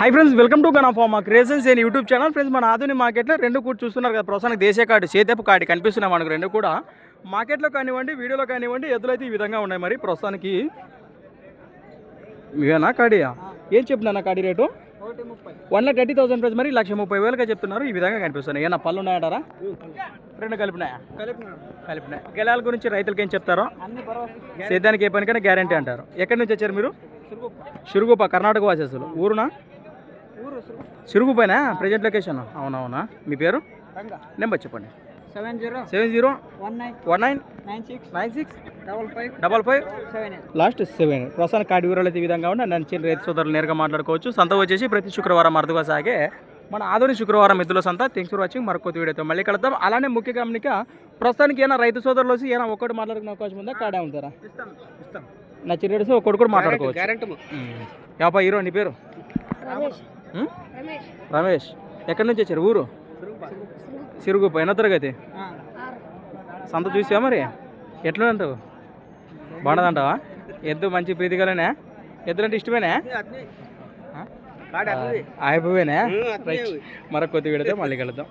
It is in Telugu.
Hi friends welcome to gun pharma creations and YouTube channel. Friends మన ఆధునిక మార్కెట్లో రెండు కూడా చూస్తున్నారు కదా ప్రస్తుతానికి దేశీయ కార్డు చేతేపు కార్డు కనిపిస్తున్నాయి మనకు రెండు కూడా. మార్కెట్లో కానివ్వండి వీడియోలో కానివ్వండి ఎద్దులైతే ఈ విధంగా ఉన్నాయి మరి ప్రస్తుతానికి ఇవేనా కాడియా ఏం చెప్తున్నా కాడి rate? One lakh thirty thousand price మరి లక్ష ముప్పై వేలుగా చెప్తున్నారు. ఈ విధంగా కనిపిస్తున్నాయి. ఏమన్నా పళ్ళు ఉన్నాయంటారా? రెండు కలిపినాయా? కలిపినాయి. గెలాల గురించి రైతులకి ఏం చెప్తారో సేద్యానికి ఏ పనికైనా గ్యారంటీ అంటారు. ఎక్కడి నుంచి వచ్చారు మీరు? సురుగుప్ప సిరుగుప కర్ణాటక వాసేసులు. ఊరునా? ఊరు సురుగు. సిరుగుపైన? ప్రజెంట్ లొకేషన్ అవునవునా. మీ పేరు? నెంబర్ చెప్పండి. Seven zero seven zero one nine one nine nine six nine six double five double five seven last seven. ప్రస్తుతానికి కార్డు వివరాలు అయితే ఈ విధంగా ఉన్నాయి. నన్ను రైతు సోదరులు నేరుగా మాట్లాడుకోవచ్చు. సంత వచ్చేసి ప్రతి శుక్రవారం అరుదుగా సాగే మన ఆధునిక శుక్రవారం ఎద్దుల సంత. థ్యాంక్స్ ఫర్ వాచింగ్ మరొక వీడియోతో మళ్ళీ కలుద్దాం. అలానే ముఖ్య గమనిక ప్రస్తుతానికి ఏమైనా రైతు సోదరులు వచ్చి ఏమైనా ఒక్కటి మాట్లాడుకునే అవకాశం ఉందా? కాడే ఉంటారా ఇస్తాం. ఇస్తాం నచ్చిన రేట్స్ ఒక్కటి కూడా మాట్లాడుకోవచ్చు. గ్యారెంటీ యాపా హీరో నీ పేరు? రమేష్. ఎక్కడి నుంచి వచ్చారు? ఊరు? సిరుగు పైన తరగతి సంత చూసావా మరి ఎట్లా అంటావు బాగుండదంటావా ఎద్దు మంచి ప్రీతిగలనే ఎద్దులంటే ఇష్టమేనా అయిపోయినా మరొక కొద్ది విడితే మళ్ళీ కలుద్దాం